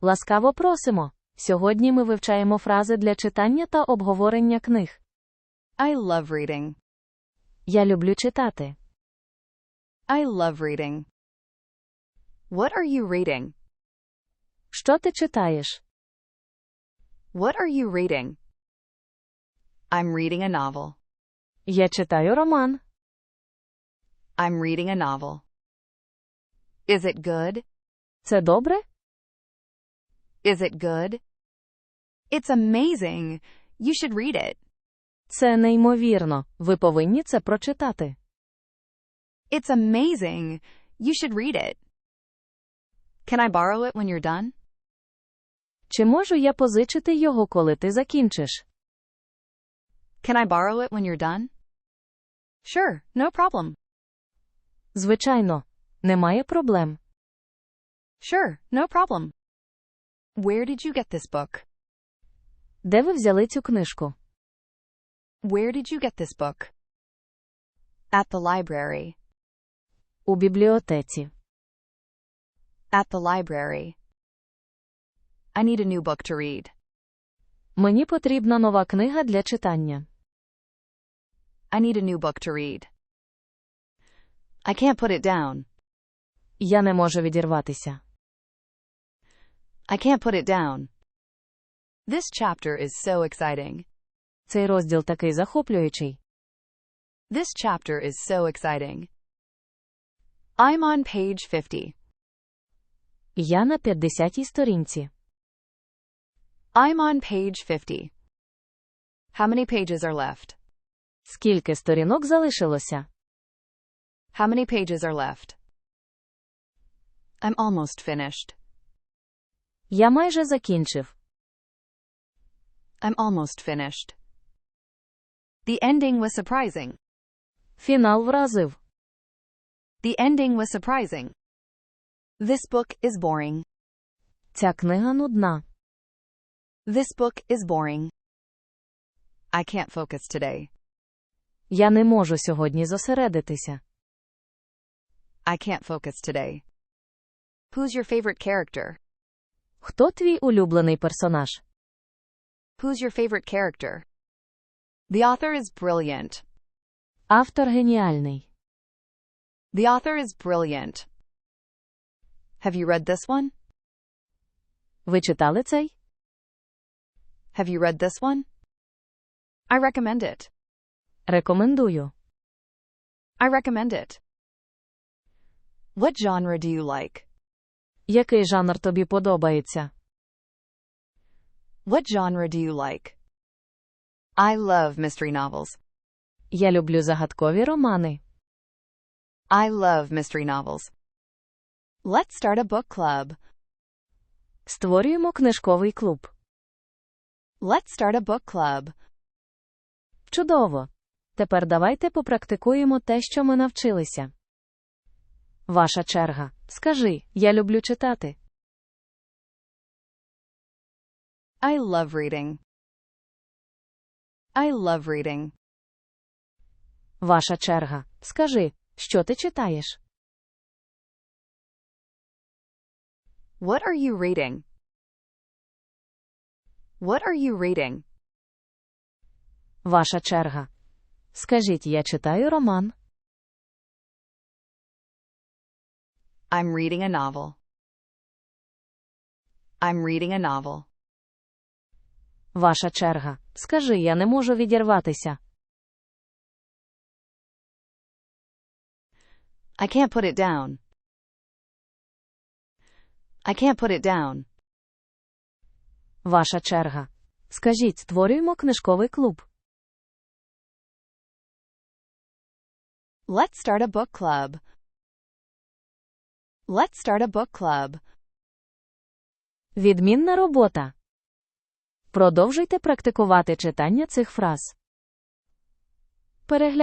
Ласкаво просимо. Сьогодні ми вивчаємо фрази для читання та обговорення книг. I love reading. Я люблю читати. I love reading. What are you reading? Що ти читаєш? What are you reading? I'm reading a novel. Я читаю роман. I'm reading a novel. Is it good? Це добре? Is it good? It's amazing. You should read it. Це неймовірно. Ви повинні це прочитати. It's amazing. You should read it. Can I borrow it when you're done? Чи можу я позичити його, коли ти закінчиш? Can I borrow it when you're done? Sure, no problem. Звичайно, немає проблем. Sure, no problem. Where did you get this book? Де ви взяли цю книжку? Where did you get this book? At the library. У бібліотеці. At the library. I need a new book to read. Мені потрібна нова книга для читання. I need a new book to read. I can't put it down. Я не можу відірватися. I can't put it down. This chapter is so exciting. Цей розділ такий захоплюючий. This chapter is so exciting. I'm on page 50. Я на 50-й сторінці. I'm on page 50. How many pages are left? Скільки сторінок залишилося? How many pages are left? I'm almost finished. Я майже закінчив. I'm almost finished. The ending was surprising. Фінал вразив. The ending was surprising. This book is boring. Ця книга нудна. This book is boring. I can't focus today. Я не можу сьогодні зосередитися. I can't focus today. Who's your favorite character? Хто твій улюблений персонаж? Who's your favorite character? The author is brilliant. Автор геніальний. The author is brilliant. Have you read this one? Ви читали цей? Have you read this one? I recommend it. Рекомендую. I recommend it. What genre do you like? Який жанр тобі подобається? What genre do you like? I love mystery novels. Я люблю загадкові романи. I love mystery novels. Let's start a book club. Створюємо книжковий клуб. Let's start a book club. Чудово! Тепер давайте попрактикуємо те, що ми навчилися. Ваша черга. Скажи, я люблю читати. I love reading. I love reading. Ваша черга. Скажи, що ти читаєш? What are you reading? What are you reading? Ваша черга. Скажіть, я читаю роман. I'm reading a novel. I'm reading a novel. Ваша черга. Скажи, я не можу відірватися. I can't put it down. I can't put it down. Ваша черга. Скажіть, створюємо книжковий клуб. Let's start a book club. Let's start a book club. Відмінна робота. Продовжуйте практикувати читання цих фраз. Перегляньте